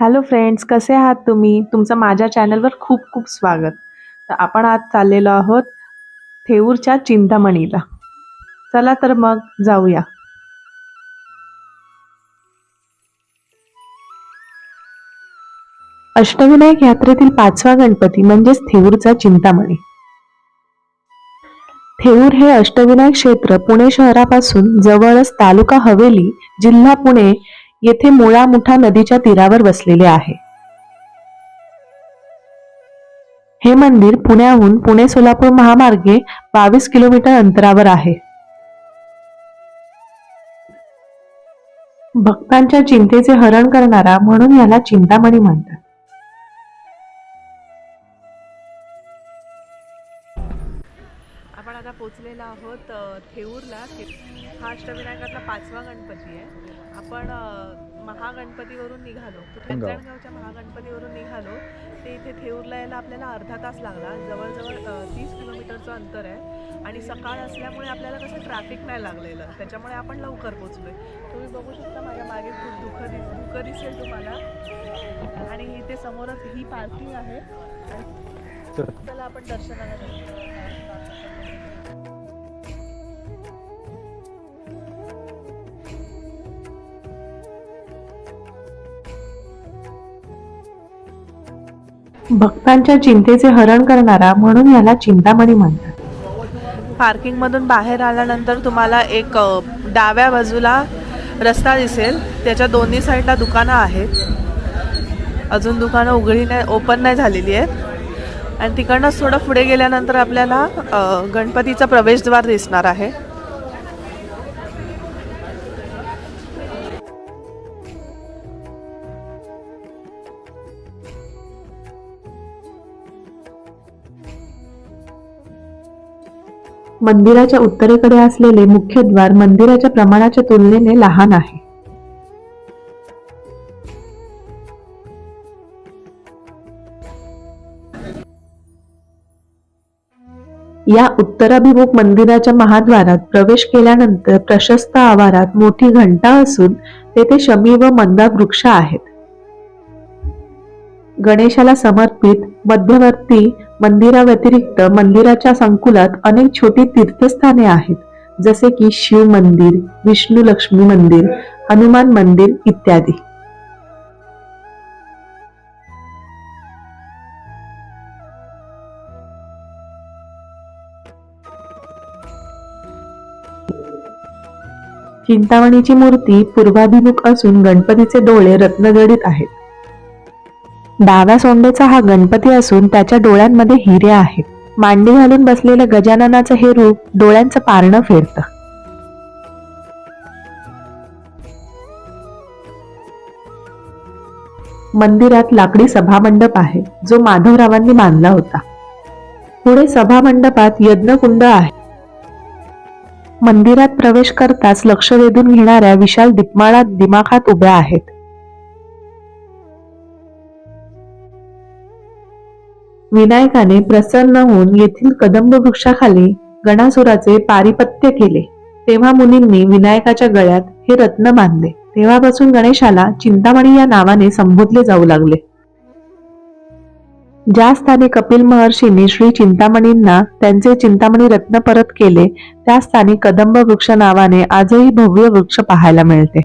Hello friends कसे आहात तुम्ही? तुमचं माझ्या चॅनलवर खूप खूप स्वागत. तर आपण आज चाललेलो आहोत थेऊरच्या चिंतामणीला. चला तर मग जाऊया. अष्टविनायक यात्रेतील पाचवा गणपती म्हणजेच थेऊरचा चिंतामणी. थेऊर हे अष्टविनायक क्षेत्र पुणे शहरापासून जवळच तालुका हवेली जिल्हा पुणे येथे मुळा मुठा नदीच्या तीरावर वसलेले आहे. हे मंदिर पुण्याहून पुणे सोलापूर महामार्गे बावीस किलोमीटर अंतरावर आहे. भक्तांच्या चिंतेचे हरण करणारा म्हणून याला चिंतामणी म्हणतात. आपण आता पोचलेलो आहोत थेऊरला. थे- हा अष्टविनायकातला पाचवा गणपती आहे. आपण महागणपतीवरून निघालो. पंजणगावच्या महागणपतीवरून निघालो ते इथे थेऊरला यायला आपल्याला अर्धा तास लागला. जवळजवळ तीस किलोमीटरचं अंतर आहे. आणि सकाळ असल्यामुळे आपल्याला कसं ट्रॅफिक नाही लागलेलं. त्याच्यामुळे आपण लवकर पोचलोय. तुम्ही बघू शकता माझ्या मागे खूप दुःख दिस दुःख दिसेल तुम्हाला. आणि इथे समोरच ही पार्किंग आहे. चला आपण दर्शनाला भक्तांच्या चिंतेचे हरण करणारा म्हणून याला चिंतामणी म्हणतात. पार्किंगमधून बाहेर आल्यानंतर तुम्हाला एक डाव्या बाजूला रस्ता दिसेल. त्याच्या दोन्ही साईडला दुकानं आहेत. अजून दुकानं उघडी नाही ओपन नाही झालेली आहेत. आणि तिकडनंच थोडं पुढे गेल्यानंतर आपल्याला गणपतीचा गणपतीचं प्रवेशद्वार दिसणार आहे. मंदिराच्या उत्तरेकडे असलेले मुख्य द्वार मंदिराच्या प्रमाणाच्या तुलनेने लहान आहे. या उत्तराभिमुख मंदिराच्या महाद्वारात प्रवेश केल्यानंतर प्रशस्त आवारात मोठी घंटा असून तेथे शमी व मंदा वृक्ष आहेत. गणेशाला समर्पित मध्यवर्ती मंदिराव्यतिरिक्त मंदिराच्या संकुलात अनेक छोटी तीर्थस्थाने आहेत जसे की शिव मंदिर विष्णू लक्ष्मी मंदिर हनुमान मंदिर इत्यादी. चिंतामणीची मूर्ती पूर्वाभिमुख असून गणपतीचे डोळे रत्नजडित आहेत. डाव्या सोंडेचा हा गणपती असून त्याच्या डोळ्यांमध्ये हिरे आहेत. मांडी घालून बसलेल्या गजाननाचं हे रूप डोळ्यांचं पारणं फिरतं. मंदिरात लाकडी सभामंडप आहे. जो माधवरावांनी बांधला होता. पुढे सभामंडपात यज्ञकुंड आहे. मंदिरात प्रवेश करताच लक्ष वेधून घेणाऱ्या विशाल दीपमाळा दिमाखात उभ्या आहेत. विनायकाने प्रसन्न होऊन येथील कदंब वृक्षाखाली गणासुराचे पारिपत्य केले. तेव्हा मुनींनी विनायकाच्या गळ्यात हे रत्न बांधले. तेव्हापासून गणेशाला चिंतामणी या नावाने संबोधले जाऊ लागले. ज्या स्थानी कपिल महर्षींनी श्री चिंतामणींना त्यांचे चिंतामणी रत्न परत केले त्या स्थानी कदंब वृक्ष नावाने आजही भव्य वृक्ष पाहायला मिळते.